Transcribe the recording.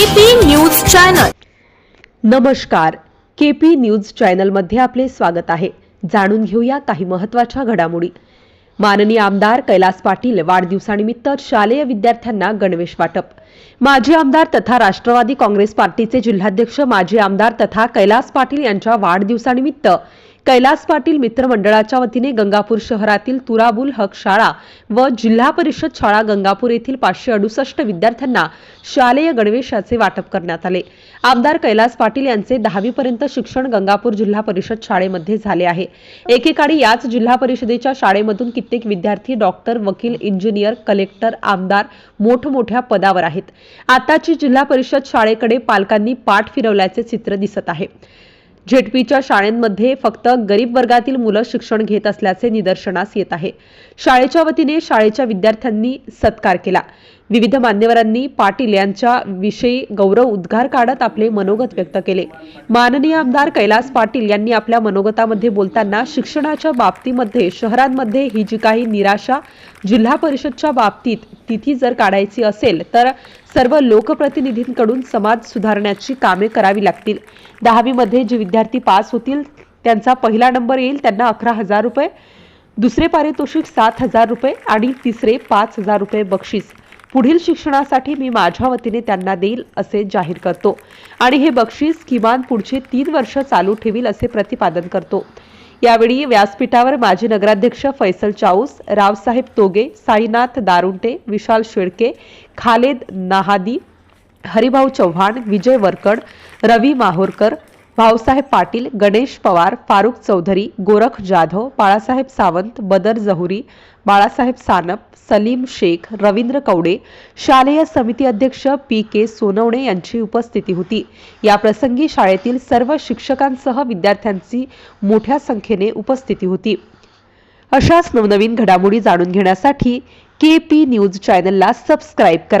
News channel नमस्कार. KP news चॅनलमध्ये आपले स्वागत आहे. जाणून घेऊया काही महत्त्वाच्या घडामोडी. माननीय आमदार कैलास पाटील वाढदिवसानिमित्त शालेय विद्यार्थ्यांना गणवेश वाटप. माजी आमदार तथा राष्ट्रवादी काँग्रेस पार्टीचे जिल्हाध्यक्ष माजी आमदार तथा कैलास पाटील यांच्या वाढदिवसानिमित्त कैलास पाटील मित्रमंडळाच्या वतीने गंगापूर शहरातील तुराबुल हक शाळा व जिल्हा परिषद शाळा गंगापूर येथील पाचशे अडुसष्ट विद्यार्थ्यांना शालेय गणवेशाचे वाटप करण्यात आले. आमदार कैलास पाटील यांचे दहावीपर्यंत शिक्षण गंगापूर जिल्हा परिषद शाळेमध्ये झाले आहे. एकेकाळी याच जिल्हा परिषदेच्या शाळेमधून कित्येक विद्यार्थी डॉक्टर वकील इंजिनियर कलेक्टर आमदार मोठमोठ्या पदावर आहेत. आताची जिल्हा परिषद शाळेकडे पालकांनी पाठ फिरवल्याचे चित्र दिसत आहे. झेडपीच्या शाळेमध्ये फक्त गरीब वर्गातील मुलं शिक्षण घेत असल्याचे निदर्शनास येत आहे. शाळेच्या वतीने शाळेच्या विद्यार्थ्यांनी सत्कार केला. विविध मान्यवरांनी पाटील यांच्या विषयी गौरव उद्गार काढत आपले मनोगत व्यक्त केले. माननीय आमदार कैलास पाटील यांनी आपल्या मनोगतामध्ये बोलताना शिक्षणाच्या बाबतीमध्ये शहरांमध्ये ही जी काही निराशा जिल्हा परिषदच्या बाबतीत तिथी जर काढायची असेल तर सर्व लोकप्रतिनिधींकडून समाज सुधारण्याची कामे करावी लागतील. दहावीमध्ये जे विद्यार्थी पास होतील त्यांचा पहिला नंबर येईल त्यांना अकरा हजार रुपये दुसरे पारितोषिक सात हजार रुपये आणि तिसरे पाच हजार रुपये बक्षीस. पुढील शिक्षणासाठी मी माझ्या वतीने त्यांना देईल असे जाहीर करतो. आणि हे बक्षीस किमान पुढचे तीन वर्ष चालू ठेवील असे प्रतिपादन करतो. यावेळी व्यासपीठावर माजी नगराध्यक्ष फैसल चाऊस रावसाहेब तोगे साईनाथ दारुंटे विशाल शेळके खालेद नाहादी हरिभाऊ चव्हाण विजय वरकड रवी माहोरकर भाऊसाहेब पाटील गणेश पवार फारुख चौधरी गोरख जाधव बाळासाहेब सावंत बदर जहुरी बाळासाहेब सानप सलीम शेख रवींद्र कवडे शालेय समिती अध्यक्ष पी के सोनवणे यांची उपस्थिती होती. या प्रसंगी शाळेतील सर्व शिक्षकांसह विद्यार्थ्यांची मोठ्या संख्येने उपस्थिती होती. अशाच नवनवीन घडामोडी जाणून घेण्यासाठी के पी न्यूज चॅनलला सबस्क्राईब करा.